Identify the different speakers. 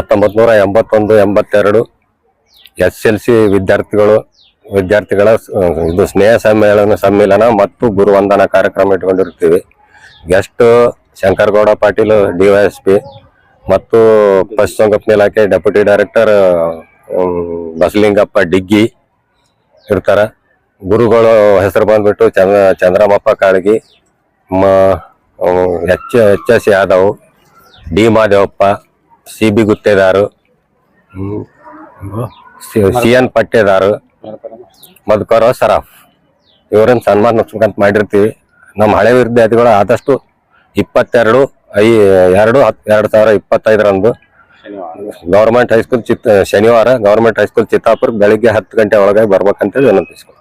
Speaker 1: ಹತ್ತೊಂಬತ್ತು ನೂರ ಎಂಬತ್ತೊಂದು, ಎಂಬತ್ತೆರಡು ಎಸ್ ಎಲ್ ಸಿ ವಿದ್ಯಾರ್ಥಿಗಳು, ವಿದ್ಯಾರ್ಥಿಗಳ ಇದು ಸ್ನೇಹ ಸಮ್ಮೇಳನ ಸಮ್ಮೇಳನ ಮತ್ತು ಗುರುವಂದನಾ ಕಾರ್ಯಕ್ರಮ ಇಟ್ಕೊಂಡಿರ್ತೀವಿ. ಗೆಸ್ಟ್ ಶಂಕರಗೌಡ ಪಾಟೀಲ್ ಪಿ ಮತ್ತು ಪಶುಸಂಗೋಪನೆ ಇಲಾಖೆ ಡೆಪ್ಯೂಟಿ ಡೈರೆಕ್ಟರ್ ಬಸಲಿಂಗಪ್ಪ ಡಿಗ್ಗಿ ಇರ್ತಾರೆ. ಗುರುಗಳು ಹೆಸರು ಬಂದ್ಬಿಟ್ಟು ಚಂದ್ರ, ಚಂದ್ರಮಪ್ಪ ಕಾಳಗಿ, ಮ H H S Yadav, D Madevappa C B Guttedar C N Pattedar Madhukar Saraf. ಇವ್ರನ್ನ ಸನ್ಮಾನಿಸ್ಬೇಕಂತ ಮಾಡಿರ್ತೀವಿ. ನಮ್ಮ ಹಳೆ ವಿದ್ಯಾರ್ಥಿಗಳು ಆದಷ್ಟು ಇಪ್ಪತ್ತೆರಡು, ಐ, ಎರಡು ಹತ್ತು ಎರಡು ಸಾವಿರ ಇಪ್ಪತ್ತೈದರಂದು ಗೌರ್ಮೆಂಟ್ ಹೈಸ್ಕೂಲ್ ಚಿತ್, ಶನಿವಾರ ಗೌರ್ಮೆಂಟ್ ಹೈಸ್ಕೂಲ್ ಚಿತ್ತಾಪುರ ಬೆಳಿಗ್ಗೆ ಹತ್ತು ಗಂಟೆ ಒಳಗೆ ಬರ್ಬೇಕಂತ ವಿನಂತಿಸ್ಕೊ